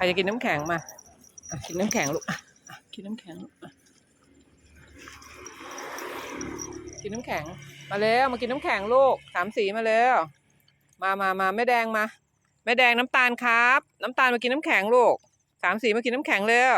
รจะกินน้ำแข็งมาอะกินน้ำแข็งลูกอะอะกินน้ำแข็งลูกอะกินน้ำแข็ง มาแล้วมากินน้ำแข็งลูกสามสีมาแล้วมามามาแม่แดงมาแม่แดงน้ำตาลครับ น้ำตาลมากินน้ำแข็งลูกสามสีมากินน้ำแข็งเร็ว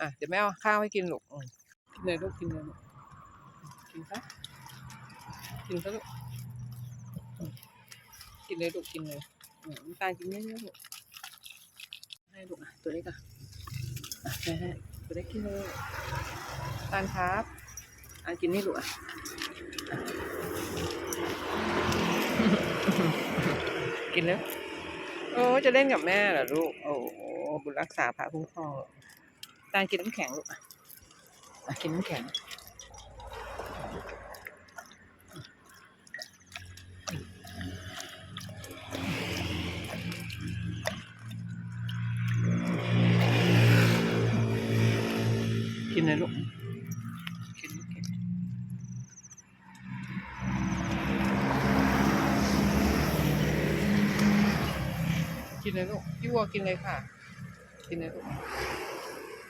อะเดี๋ยวแม่เอาข้าวให้กินลูกอืมกินเลยลูกกินเลยลูกกินซะกินซะลูกอืมกินเลยลูกกินเลยอืมน้ำตาลกินเยอะๆลูก ให้ลูกอะตัวเล็กอะอะให้ให้ตัวเล็กกินเลยตาลครับอะกินนี่ลูกอะกินแล้วโอ้จะเล่นกับแม่เหรอลูก โอ้บุญรักษาพระคุ้มครองตาลกินน้ำแข็งลูกอะอะกินน้ำแข็ง กินเลยลูกกินน้ำแข็งกินเลยลูกพี่วัวกินเลยค่ะ กินเลยลูก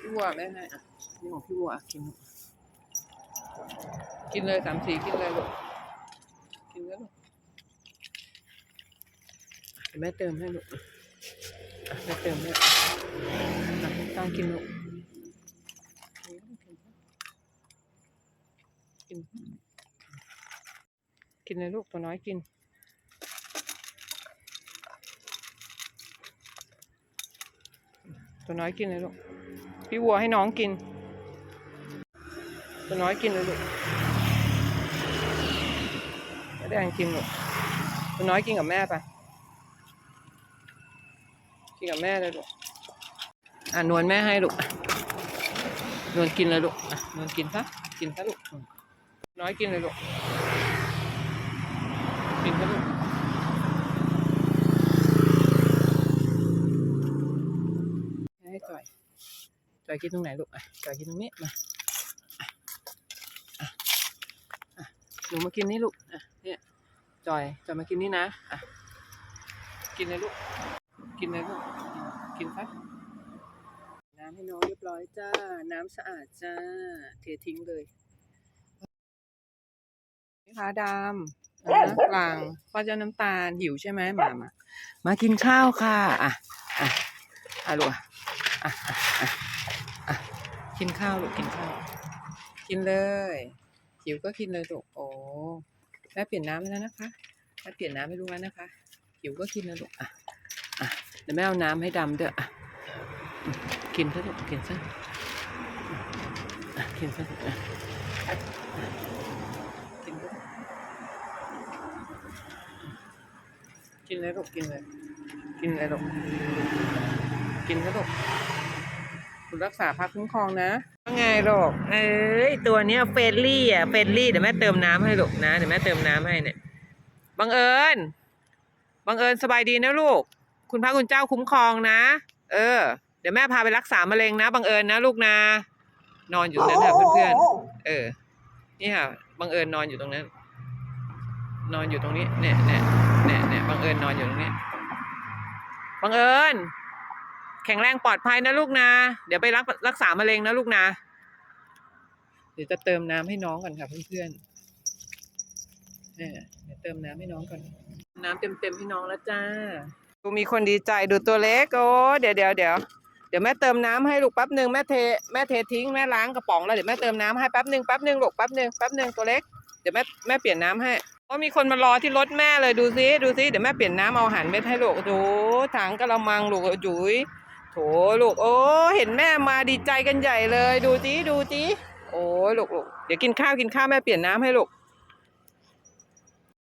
พี่วัวแม่ให้อะนี่ของพี่วัวกินลูกกินเลยสามสีกินเลยลูกกินเลยลูกอะเดี๋ยวแม่เติมให้ลูกอะอะแม่เติมให้อะตากินลูกกิน กินเลยลูกตัวน้อยกิน ตัวน้อยกินเลยลูก พี่วัวให้น้องกิน ตัวน้อยกินเลยลูกไม่ได้กินลูก ตัวน้อยกินกับแม่ไป กินกับแม่เลยลูก อะนวลแม่ให้ลูกนวลกินเลยลูกนวลกินซะ กินซะลูก น้อยกินเลยลูก กินะลูกให้จอยจอยกินตรงไหนลูกอะจอยกินตรงนี้มาหนูมากินนี่ลูกอะเนี่ยจอยจอยมากินนี่นะอะกินเลยลูก กินเลยลูก กินซะน้ำให้น้องเรียบร้อยจ้า น้ำสะอาดจ้า เททิ้งเลย นี่ค่ะดำนะกลางป้าเจ้าน้ำตาลหิวใช่ไหมมามามากินข้าวค่ะอะอะอะลูกอะอะอะอะอะกินข้าวลูกกินข้าว กินเลย หิวก็กินเลยลูกโอ้แม่เปลี่ยนน้ำให้แล้วนะคะแม่เปลี่ยนน้ำให้ลูกแล้วนะคะ หิวก็กินเลยลูกอะอะเดี๋ยวแม่เอาน้ำให้ดำด้วยอะอืมกินซะลูกกินซะอะกินซะลูกอะอะกินซะลูกกิน เลยลูกกินเลย กินเลยลูกกินซะลูกคุณรักษาพักคุ้มครองนะว่าไงลูกเอ้ยตัวเนี้ยเฟรนลี่อะเฟรนลี่เดี๋ยวแม่เติมน้ำให้ลูกนะเดี๋ยวแม่เติมน้ำให้เนี่ยบังเอิญบังเอิญสบายดีนะลูก คุณพระคุณเจ้าคุ้มครองนะ เออ เดี๋ยวแม่พาไปรักษามะเร็งนะบังเอิญนะลูกนะ นอนอยู่นั้นค่ะเพื่อนๆเออ นี่ค่ะบังเอิญนอนอยู่ตรงนั้น นอนอยู่ตรงนี้เนี่ยเนี่ยเนี่ยเนี่ยบั งเอิญนอนอยู่ตรงนี้บังเอิญแข็งแรงปลอดภัยนะลูกนะ เดี๋ยวไปรักรักษามะเร็งนะลูกนะ เดี๋ยวจะเติมน้ำให้น้องก่อนค่ะเพื่อนๆเนี่ยเดี๋ยวเติมน้ำให้น้องก่อน น้ำเต็มเต็มๆให้น้องแล้วจ้า ดูมีคนดีใจดูตัวเล็กโอ้เดี๋ยวเดี๋ยวเดี๋ยวเดี๋ยวแม่เติมน้ำให้ลูกแป๊บหนึ่งแม่เทแม่เททิ้งแม่ล้างกระป๋องแล้วเดี๋ยวแม่เติมน้ำให้แป๊บหนึ่งแป๊บหนึ่งลูกแป๊บหนึ่งแป๊บหนึ่งตัวเล็กเดี๋ยวแม่แม่เปลี่ยนน้ำให้ โอ้มีคนมารอที่รถแม่เลยดูซิดูซิเดี๋ยวแม่เปลี่ยนน้ำเอาอาหารเม็ดให้ลูกดูถังกระมังลูกจุ๋ยโถลูกโอ้เห็นแม่มาดีใจกันใหญ่เลย ดูจิดูจิโอ้ลูกลูกเดี๋ยวกินข้าวกินข้าวแม่เปลี่ยนน้ำให้ลูก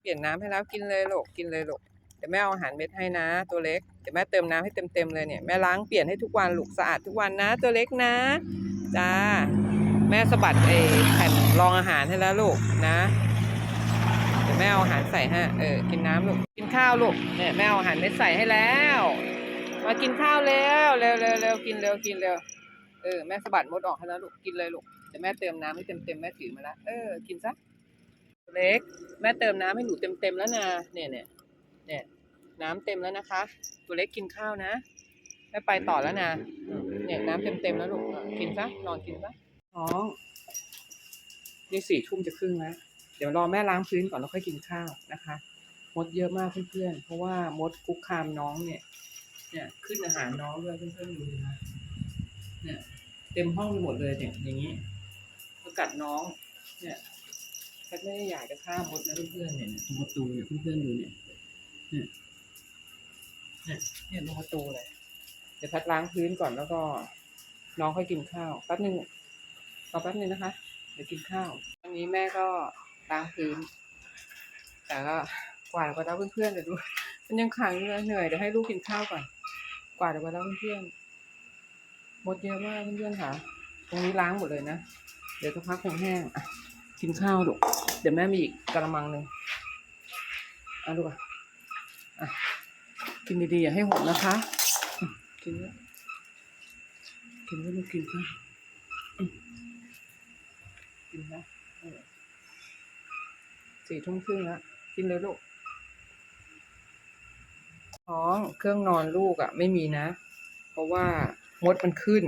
เปลี่ยนน้ำให้แล้วกินเลยลูกกินเลยลูกเดี๋ยวแม่เอาอาหารเม็ดให้นะ ตัวเล็กเดี๋ยวแม่เติมน้ำให้เต็มๆเลยเนี่ยแม่ล้างเปลี่ยนให้ทุกวันลูกสะอาดทุกวันนะ ตัวเล็กนะจ้าแม่สะบัดไอ้แผ่นรองอาหารให้แล้วลูกนะ ดี๋ยวแม่เอาอาหารใส่ให้เออกินน้ำลูกกินข้าวลูกเนี่ยแม่เอาอาหารเม็ดใส่ให้แล้ว มากินข้าวเร็วเร็วเร็วเร็วกินเร็วกินเร็วเออแม่สะบัดมดออกให้แล้วลูกกินเลยลูกเดี๋ยวแม่เติมน้ำให้เต็มๆแม่ถือมาแล้วเออกินซะตัวเล็ก แม่เติมน้ำให้หนูเต็มๆแล้วนะเนี่ยเนี่ยเนี่ยน้ำเต็มแล้วนะคะ ตัวเล็กกินข้าวนะแม่ไปต่อแล้วนะเนี่ยน้ำเต็มๆแล้วลูกกินซะนอนกินซะท้องนี่สี่ทุ่มจะครึ่งแล้ว เดี๋ยวรอแม่ล้างพื้นก่อนแล้วค่อยกินข้าวนะคะ มดเยอะมากเพื่อนๆ เพราะว่ามดคุกคามน้องเนี่ย เนี่ยขึ้นอาหารน้องด้วยเพื่อนๆดูนะเนี่ยเต็มห้องไปหมดเลยเนี่ยอย่างนี้ก็กัดน้อง เนี่ยแพทไม่ได้อยากจะฆ่ามดนะเพื่อนๆเนี่ยตรงประตูเนี่ยเพื่อนๆดูเนี่ยเนี่ย เนี่ยเนี่ยตรงประตูเลยเดี๋ยวแพทล้างพื้นก่อนแล้วก็น้องค่อยกินข้าวแป๊บนึงรอแป๊บนึงนะคะ เดี๋ยวกินข้าววันนี้แม่ก็ ล้างพื้น แต่ก็กวาดกวาดแล้วเพื่อนๆเดี๋ยวดู มันยังขังอยู่เลยเหนื่อยเดี๋ยวให้ลูกกินข้าวก่อน กวาดกวาดแล้วเพื่อนๆหมดเยอะมากเพื่อนๆค่ะ ตรงนี้ล้างหมดเลยนะ เดี๋ยวสักพักคงแห้งอะกินข้าวลูกเดี๋ยวแม่มีอีกกระมังหนึ่งอะลูกอะอะกินดีๆอย่าให้หกนะคะ กินเยอะกินเยอะลูกกินค่ะอืมกินนะ สี่ทุ่มครึ่งแล้วกินเลยลูกท้องเครื่องนอนลูกอะ่ะ ไม่มีนะ เพราะว่ามดมันขึ้น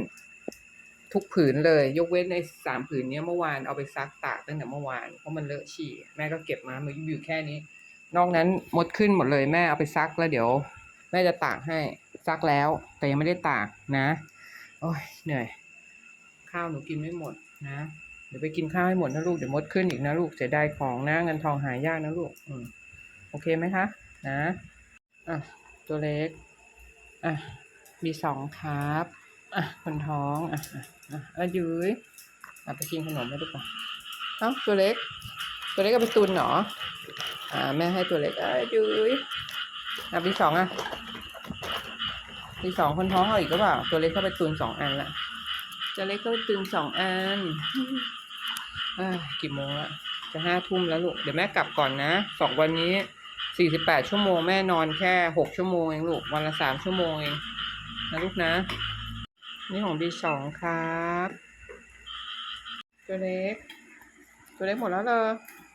ทุกผืนเลย ยกเว้นในสามผืนเนี้ยเมื่อวานเอาไปซักตากตั้งแต่เมื่อวานเพราะมันเลอะฉี่แม่ก็เก็บมามืออยู่แค่นี้ นอกนั้นมดขึ้นหมดเลยแม่เอาไปซักแล้วเดี๋ยว แม่จะตากให้ซักแล้ว แต่ยังไม่ได้ตากนะ โอ้ยเหนื่อย ข้าวหนูกินไม่หมดนะ เดี๋ยวไปกินข้าวให้หมดนะลูก เดี๋ยวมดขึ้นอีกนะลูก เสียดายของนะเงินทองหายากนะลูก อืม โอเคไหมคะ นะ อะ ตัวเล็ก อะ มีสองครับ อะ คนท้อง อะ อะอะอะยืยอะไปกินขนมไม่ดูป่ะเอ้า ตัวเล็ก ตัวเล็กเอาไปตุนเหรอ อ่า แม่ให้ตัวเล็กเอ้ยยืยอะปีสองอะปีสองคนท้องเอาอีกก็เปล่า ตัวเล็กเข้าไปตุนสองอันละตัวเล็กเข้าไปตุนสองอัน กี่โมงละจะห้าทุ่มแล้วลูก เดี๋ยวแม่กลับก่อนนะสองวันนี้สี่สิบแปดชั่วโมงแม่นอนแค่หกชั่วโมงเองลูก วันละสามชั่วโมงเองนะลูกนะ นี่ของบีสองครับ ตัวเล็ก ตัวเล็กหมดแล้วเลย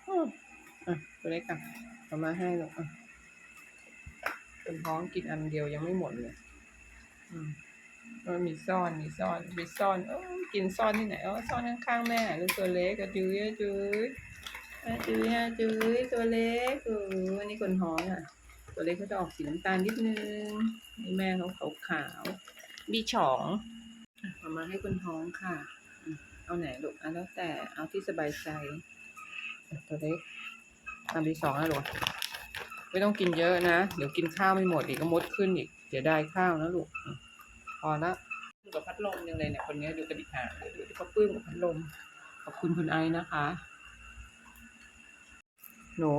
อืมอะตัวเล็กอะเอามาให้ลูกอะคนท้องกินอันเดียวยังไม่หมดเลย อืม เออมีซ่อนมีซ่อนมีซ่อนเออกินซ่อนที่ไหนเออซ่อนข้างๆแม่ลูกตัวเล็กอะจุ้ยอะจุ้ยอะจุ้ยอะจุ้ยตัวเล็กเอออันนี้คนท้องอะ ตัวเล็กเขาจะออกสีน้ำตาลนิดนึงนี่แม่เขาขาวขาวมีฉองเอามาให้คนท้องค่ะ เอาไหนลูกเอาแล้วแต่เอาที่สบายใจตัวเล็กอันที่สองอะลูกไม่ต้องกินเยอะนะ เดี๋ยวกินข้าวไม่หมดอีกก็มดขึ้นอีกเสียดายข้าวนะลูก อืมพอละดูกับพัดลมยังเลยเนี่ยคนนี้ดูกระดิกหางเดี๋ยวดูที่เขาปลื้มกับพัดลม ขอบคุณคุณไอนะคะ หนู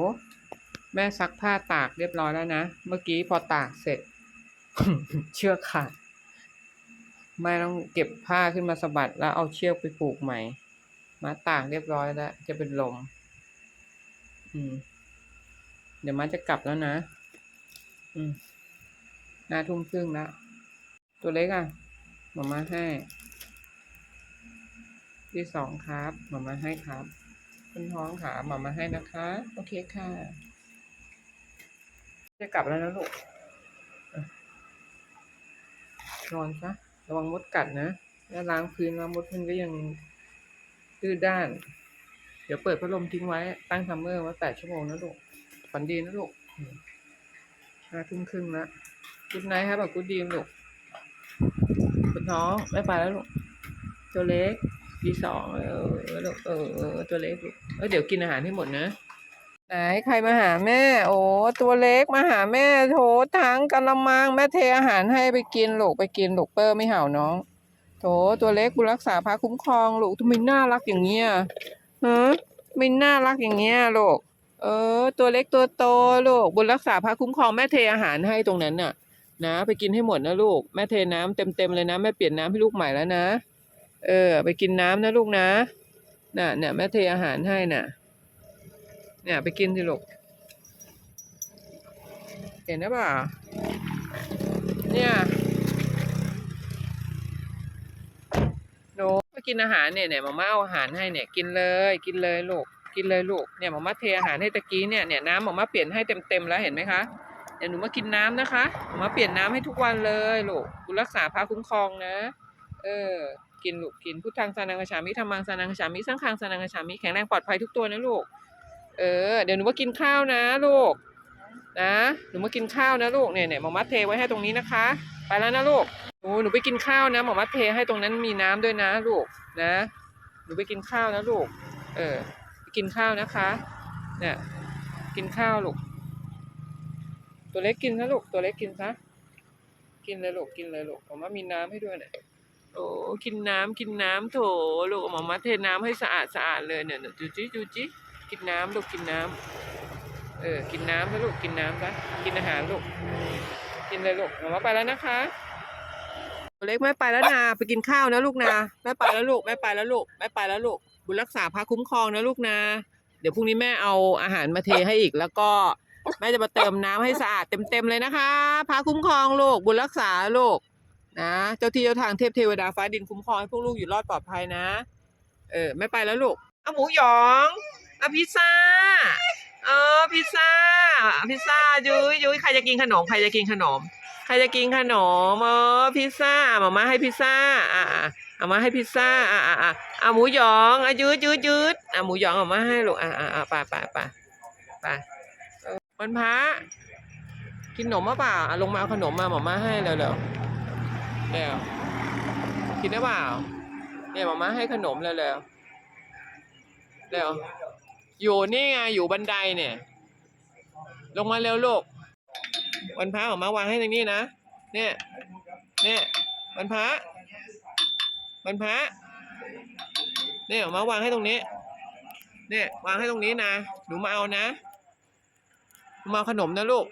แม่ซักผ้าตากเรียบร้อยแล้วนะ เมื่อกี้พอตากเสร็จ เชือกขาดแม่ต้องเก็บผ้าขึ้นมาสะบัดแล้วเอาเชือกไปผูกใหม่ มาตากเรียบร้อยแล้ว จะเป็นลม อืม เดี๋ยวมาจะกลับแล้วนะ อืมหน้าทุ่มครึ่งแล้ว ตัวเล็กอะหมามาให้ ที่สองครับหมามาให้ครับคุณท้องขาหมามาให้นะคะ โอเคค่ะ จะกลับแล้วนะลูกนอนซะระวังมดกัดนะแล้วล้างพื้นแล้วมดมันก็ยังดื้อด้าน เดี๋ยวเปิดพัดลมทิ้งไว้ ตั้งซัมเมอร์ไว้แปดชั่วโมงนะลูกฝันดีนะลูกห้าทุ่มครึ่งแล้วกุดไนท์ครับแบบกุดดีมลูก คุณท้องไม่ไปแล้วลูกตัวเล็กปีสองเออเออลูกเออตัวเล็กลูกเออเดี๋ยวกินอาหารให้หมดนะไหนใครมาหาแม่ โอ้ตัวเล็กมาหาแม่โถทั้งกะละมังแม่เทอาหารให้ไปกินลูกไปกินลูกเปอร์ไม่เห่าน้องโถตัวเล็กบุรักษาพาคุ้มครองลูกทำไมน่ารักอย่างเงี้ยฮะไม่น่ารักอย่างเงี้ยลูกเออ ตัวเล็กตัวโตลูกบุญรักษาพาคุ้มครองแม่เทอาหารให้ตรงนั้นน่ะ นะ ไปกินให้หมดนะลูก แม่เทน้ำเต็มๆเลยนะ แม่เปลี่ยนน้ำให้ลูกใหม่แล้วนะ เออ ไปกินน้ำนะลูกนะ น่ะเนี่ยแม่เทอาหารให้น่ะ เนี่ยไปกินสิลูก เห็นหรือเปล่าเนี่ยหนูไปกินอาหารเนี่ยเนี่ยมาม่าเอาอาหารให้เนี่ย กินเลย กินเลยลูก กินเลยลูก เนี่ยมาม่าเทอาหารให้ตะกี้เนี่ย เนี่ยน้ำมาม่าเปลี่ยนให้เต็มๆแล้วเห็นไหมคะ เดี๋ยวหนูมากินน้ำนะคะหนูมาเปลี่ยนน้ำให้ทุกวันเลยลูกคุณรักษาพระคุ้มครองนะ เออ กินลูกกินพุทธังสานังคาฉามิธรรมังสานังคาฉามิสังฆังสานังคาฉามิแข็งแรงปลอดภัยทุกตัวนะลูก เออ เดี๋ยวหนูมากินข้าวนะลูก นะ หนูมากินข้าวนะลูก เนี่ยเนี่ยหมอมัดเทไว้ให้ตรงนี้นะคะ ไปแล้วนะลูกโอ้หนูไปกินข้าวนะหมอมัดเทให้ตรงนั้นมีน้ำด้วยนะลูก นะ หนูไปกินข้าวนะลูก เออ ไปกินข้าวนะคะ เนี่ย กินข้าวลูก ตัวเล็กกินนะลูก ตัวเล็กกินซะ กินเลยลูก กินเลยลูกหมอมามีน้ำให้ด้วยเนี่ยโอ้กินน้ำกินน้ำโถลูกหมอมาเทน้ำให้สะอาดสะอาดเลยเนี่ยเนี่ยดูจิดูจิกินน้ำลูกกินน้ำเออ กินน้ำนะลูก กินน้ำซะกินอาหารลูก กินเลยลูกหมอมาไปแล้วนะคะตัวเล็กแม่ไปแล้วนะไปกินข้าวนะลูกนะแม่ไปแล้วลูกแม่ไปแล้วลูกแม่ไปแล้วลูกบุญรักษาพระคุ้มครองนะลูกนะเดี๋ยวพรุ่งนี้แม่เอาอาหารมาเทให้อีกแล้วก็ แม่จะมาเติมน้ำให้สะอาดเต็มๆเลยนะคะพระคุ้มครองลูกบุญรักษาลูกนะเจ้าที่เจ้าทางเทพเทวดาฟ้าดินคุ้มครองให้พวกลูกอยู่รอดปลอดภัยนะ เออไม่ไปแล้วลูกเอาหมูหยองเอาพิซซ่าเออพิซซ่าพิซซ่ายุ้ยยุ้ยใครจะกินขนมใครจะกินขนมใครจะกินขนมเออพิซซ่ามามาให้พิซซ่าอะอะเอามาให้พิซซ่าอะอะอะเอาหมูหยองอะยืดยืดยืดอะหมูหยองเอามาให้ลูกอะอะอะไปไปไปไป วันพระกินขนมมาเปล่าอะลงมาเอาขนมมาหมอมาให้เร็วเร็วเร็วกินได้เปล่าเนี่ยหมาม่าให้ขนมเร็วเร็วเร็วอยู่นี่ไงอยู่บันไดเนี่ย ลงมาเร็วลูกวันพระออกมาวางให้ตรงนี้นะเนี่ยเนี่ยวันพระวันพระเนี่ยออกมาวางให้ตรงนี้ เนี่ยวางให้ตรงนี้นะหนูมาเอานะ มาขนมนะลูก